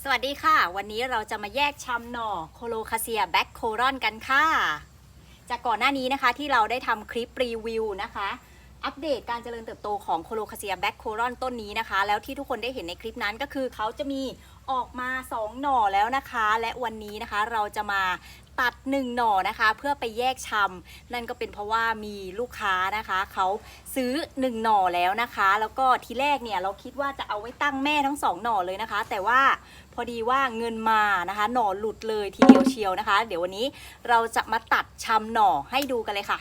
สวัสดีค่ะ วันนี้เราจะมาแยกชำหน่อโคโลคาเซียแบ็คโครอนกันค่ะ จากก่อนหน้านี้นะคะที่เราได้ทำคลิปรีวิวนะคะ อัปเดตการเจริญเติบโตของโคโลคาเซียแบ็คโครอนต้นนี้นะคะ แล้วที่ทุกคนได้เห็นในคลิปนั้นก็คือเขาจะมีออกมา 2 หน่อแล้วนะคะ และวันนี้นะคะเราจะมา ตัด 1 หน่อนะคะ เพื่อไปแยกชำนั่นก็เป็นเพราะว่ามีลูกค้านะคะเขาซื้อ 1 หน่อแล้วนะคะ แล้วก็ทีแรกเนี่ยเราคิดว่าจะเอาไว้ตั้งแม่ทั้งสองหน่อเลยนะคะ แต่ว่าพอดีว่าเงินมานะคะ หน่อหลุดเลยทีเดียวเชียวนะคะ เดี๋ยววันนี้เราจะมาตัดชำหน่อให้ดูกันเลยค่ะ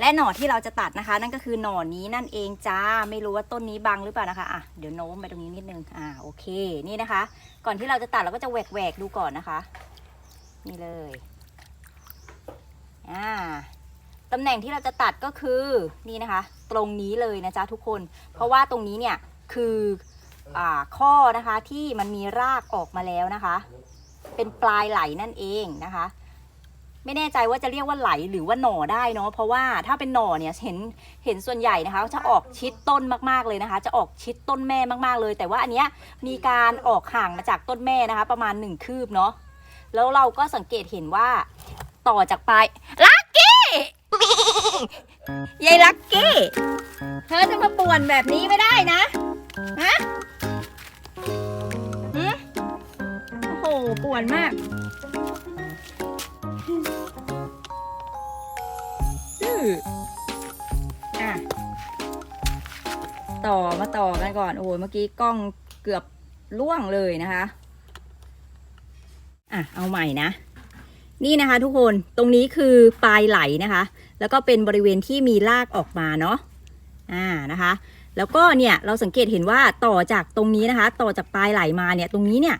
และหน่อที่เราจะตัดนะคะ นั่นก็คือหน่อนี้นั่นเองจ้าไม่รู้ว่าต้นนี้บังหรือเปล่านะคะอะเดี๋ยวโน้มไปตรงนี้นิดนึงอ่าโอเคนี่นะคะ ก่อนที่เราจะตัดเราก็จะแหวกแหวกดูก่อนนะคะ นี่เลยอ่าตำแหน่งที่เราจะตัดก็คือนี่นะคะ ตรงนี้เลยนะจ๊ะทุกคน เพราะว่าตรงนี้เนี่ยคืออข้อนะคะที่มันมีรากออกมาแล้วนะคะ เป็นปลายไหลนั่นเองนะคะ ไม่แน่ใจว่าจะเรียกว่าไหลหรือว่าหน่อได้เนาะเพราะว่าถ้าเป็นหน่อเนี่ยเห็นเห็นส่วนใหญ่นะคะ จะออกชิดต้นมากๆเลยนะคะ จะออกชิดต้นแม่มากๆเลย แต่ว่าอันเนี้ยมีการออกห่างมาจากต้นแม่นะคะ ประมาณหนึ่งคืบเนาะ แล้วเราก็สังเกตเห็นว่าต่อจากปลายลักกี้ยายลักกี้เธอจะมาป่วนแบบนี้ไม่ได้นะฮะหึโอ้โหป่วนมากอืออะต่อมาต่อกันก่อน โอ้โหเมื่อกี้กล้องเกือบล่วงเลยนะคะ อะเอาใหม่นะ นี่นะคะทุกคนตรงนี้คือปลายไหลนะคะ แล้วก็เป็นบริเวณที่มีรากออกมาเนาะอ่านะคะ แล้วก็เนี่ยเราสังเกตเห็นว่าต่อจากตรงนี้นะคะ ต่อจากปลายไหลมาเนี่ยตรงนี้เนี่ย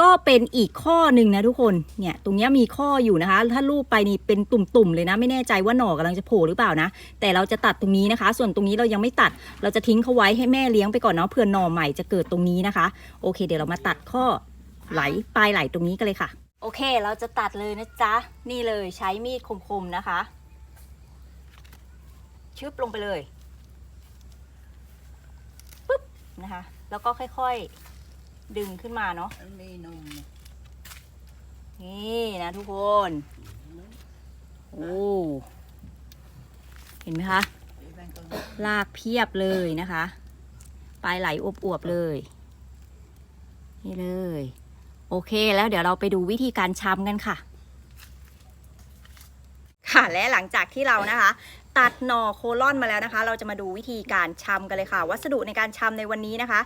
ก็เป็นอีกข้อหนึ่งนะทุกคน เนี่ยตรงเนี้ยมีข้ออยู่นะคะ ถ้าลูบไปนี่เป็นตุ่มๆเลยนะ ไม่แน่ใจว่าหน่อกำลังจะโผล่หรือเปล่านะ แต่เราจะตัดตรงนี้นะคะ ส่วนตรงนี้เรายังไม่ตัด เราจะทิ้งเขาไว้ให้แม่เลี้ยงไปก่อนเนาะเผื่อหน่อใหม่จะเกิดตรงนี้นะคะ โอเค เดี๋ยวเรามาตัดข้อ ไหลปลายไหลตรงนี้กันเลยค่ะ โอเค เราจะตัดเลยนะจ๊ะ นี่เลยใช้มีดคมๆนะคะ ชึบลงไปเลยปึ๊บนะคะ แล้วก็ค่อยๆดึงขึ้นมาเนาะนนี้นมนี่นะทุกคน โอ้เห็นไหมคะลากเพียบเลยนะคะ ปลายไหลอวบๆเลย นี่เลย โอเค แล้วเดี๋ยวเราไปดูวิธีการชำกันค่ะ ค่ะและหลังจากที่เรานะคะ ตัดหน่อโคลอนมาแล้วนะคะ เราจะมาดูวิธีการชำกันเลยค่ะ วัสดุในการชำในวันนี้นะคะ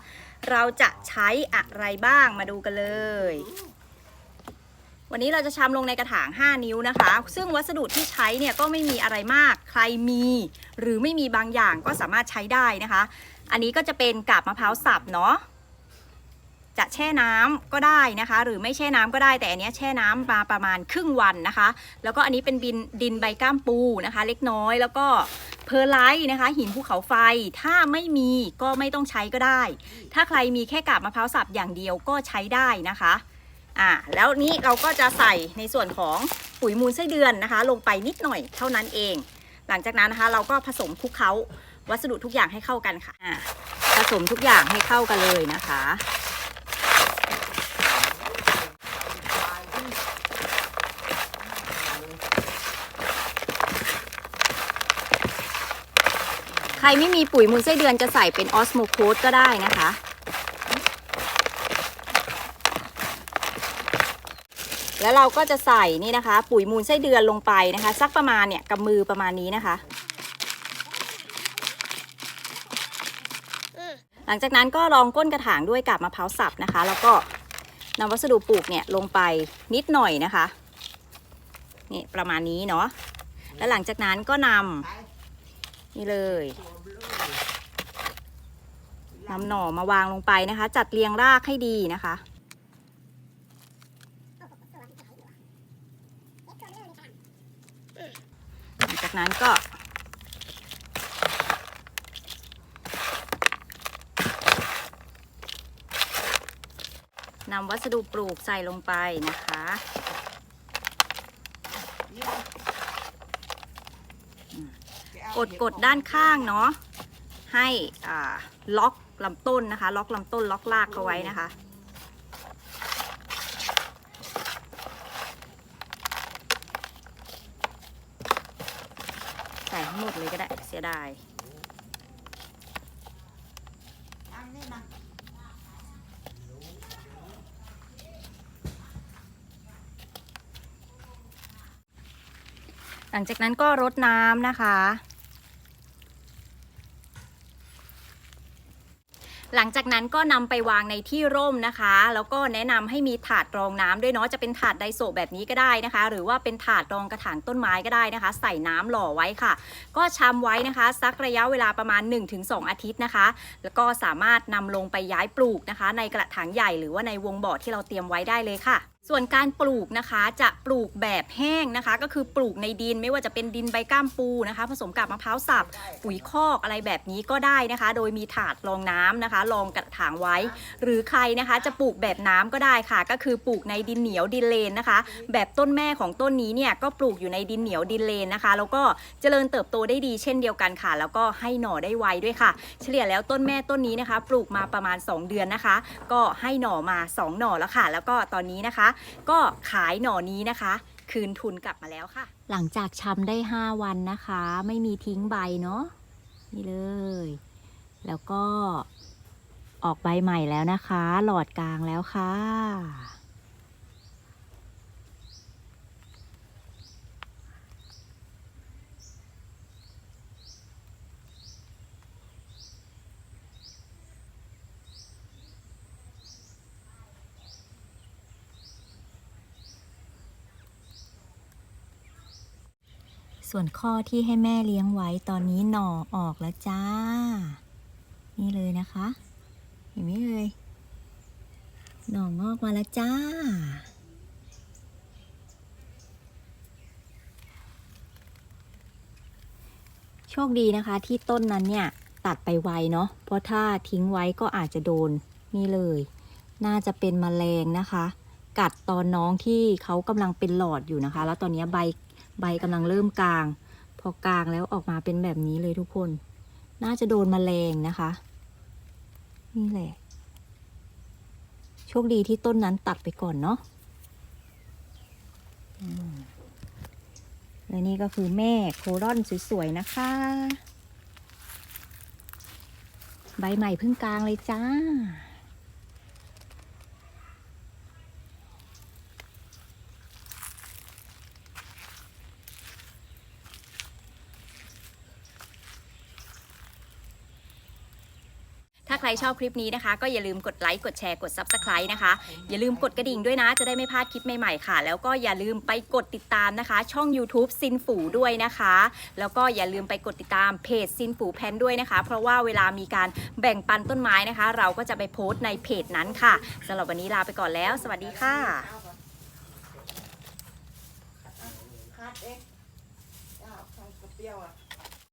เราจะใช้อะไรบ้างมาดูกันเลยวันนี้เราจะชำลงในกระถาง 5 นิ้วนะคะ ซึ่งวัสดุที่ใช้เนี่ยก็ไม่มีอะไรมาก ใครมี หรือไม่มีบางอย่างก็สามารถใช้ได้นะคะ อันนี้ก็จะเป็นกาบมะพร้าวสับเนาะ จะแช่น้ำก็ได้นะคะ หรือไม่แช่น้ำก็ได้แต่อันนี้แช่น้ำมาประมาณครึ่งวันนะคะ แล้วก็อันนี้เป็นบินดินใบก้ามปูนะคะ เล็กน้อยแล้วก็เพอร์ไลท์นะคะ หินภูเขาไฟถ้าไม่มีก็ไม่ต้องใช้ก็ได้ ถ้าใครมีแค่กาบมะพร้าวสับอย่างเดียวก็ใช้ได้นะคะอ่าแล้วนี้เราก็จะใส่ในส่วนของปุ๋ยมูลไส้เดือนนะคะ ลงไปนิดหน่อยเท่านั้นเอง หลังจากนั้นนะคะ เราก็ผสมคลุกเคล้าวัสดุทุกอย่างให้เข้ากันค่ะผสมทุกอย่างให้เข้ากันเลยนะคะ รไม่มีปุ๋ยมูลไส้เดือนจะใส่เป็นออสโมโคดก็ได้นะคะ แล้วเราก็จะใส่นี่นะคะ ปุ๋ยมูลไส้เดือนลงไปนะคะ สักประมาณเนี่ยกับมือประมาณนี้นะคะ หลังจากนั้นก็รองก้นกระถางด้วยกาบมะพร้าวสับนะคะ แล้วก็นำวัสดุปลูกเนี่ยลงไปนิดหน่อยนะคะนี่ประมาณนี้เนาะแล้วหลังจากนั้นก็นำ นี่เลย นำหน่อมาวางลงไปนะคะ จัดเรียงรากให้ดีนะคะหลังจากนั้นก็ นำวัสดุปลูกใส่ลงไปนะคะ กดกดด้านข้างเนาะให้อ่าล็อกลำต้นนะคะ ล็อกลำต้นล็อกรากเขาไว้นะคะ ใส่หมดเลยก็ได้เสียดายหลังจากนั้นก็รดน้ำนะคะ หลังจากนั้นก็นำไปวางในที่ร่มนะคะ แล้วก็แนะนำให้มีถาดรองน้ำด้วยเนาะจะเป็นถาดไดโซแบบนี้ก็ได้นะคะ หรือว่าเป็นถาดรองกระถางต้นไม้ก็ได้นะคะ ใส่น้ำหล่อไว้ค่ะ ก็ชำไว้นะคะสักระยะเวลาประมาณ 1-2 อาทิตย์นะคะ แล้วก็สามารถนำลงไปย้ายปลูกนะคะ ในกระถางใหญ่หรือว่าในวงบ่อที่เราเตรียมไว้ได้เลยค่ะ ส่วนการปลูกนะคะจะปลูกแบบแห้งนะคะ ก็คือปลูกในดินไม่ว่าจะเป็นดินใบก้ามปูนะคะ ผสมกับมะพร้าวสับ ปุ๋ยคอกอะไรแบบนี้ก็ได้นะคะ โดยมีถาดรองน้ำนะคะรองกระถางไว้ หรือใครนะคะจะปลูกแบบน้ำก็ได้ค่ะ ก็คือปลูกในดินเหนียวดินเลนนะคะ แบบต้นแม่ของต้นนี้เนี่ยก็ปลูกอยู่ในดินเหนียวดินเลนนะคะ แล้วก็เจริญเติบโตได้ดีเช่นเดียวกันค่ะ แล้วก็ให้หน่อได้ไวด้วยค่ะ เฉลี่ยแล้วต้นแม่ต้นนี้นะคะ ปลูกมาประมาณ 2 เดือนนะคะ ก็ให้หน่อมา 2 หน่อแล้วค่ะ แล้วก็ตอนนี้นะคะก็ขายหน่อนี้นะคะ คืนทุนกลับมาแล้วค่ะ หลังจากชำได้ 5 วันนะคะ ไม่มีทิ้งใบเนาะนี่เลย แล้วก็ออกใบใหม่แล้วนะคะ หลอดกลางแล้วค่ะ ส่วนข้อที่ให้แม่เลี้ยงไว้ตอนนี้หน่อออกแล้วจ้า นี่เลยนะคะ เห็นไหมเลยหน่องอกมาแล้วจ้า โชคดีนะคะที่ต้นนั้นเนี่ยตัดไปไวเนาะเพราะถ้าทิ้งไว้ก็อาจจะโดนนี่เลย น่าจะเป็นแมลงนะคะ กัดตอนน้องที่เขากำลังเป็นหลอดอยู่นะคะ แล้วตอนนี้ใบ ใบกำลังเริ่มกลาง พอกลางแล้วออกมาเป็นแบบนี้เลยทุกคน น่าจะโดนมแมลงนะคะ นี่แหละ โชคดีที่ต้นนั้นตัดไปก่อนเนาะและนี่ก็คือแม่โครอนสวยๆนะคะ ใบใหม่เพิ่งกลางเลยจ้า ใครชอบคลิปนี้นะคะ ก็อย่าลืมกดไลค์กดแชร์กด Subscribe นะคะ อย่าลืมกดกระดิ่งด้วยนะ จะได้ไม่พลาดคลิปใหม่ๆค่ะ แล้วก็อย่าลืมไปกดติดตามนะคะ ช่อง YouTube ซินฝูด้วยนะคะ แล้วก็อย่าลืมไปกดติดตามเพจซินฝูแพนด้วยนะคะ เพราะว่าเวลามีการแบ่งปันต้นไม้นะคะ เราก็จะไปโพสต์ในเพจนั้นค่ะสำหรับวันนี้ลาไปก่อนแล้ว สวัสดีค่ะคัดเองอ้าวใครกระเปรี้ยวอะ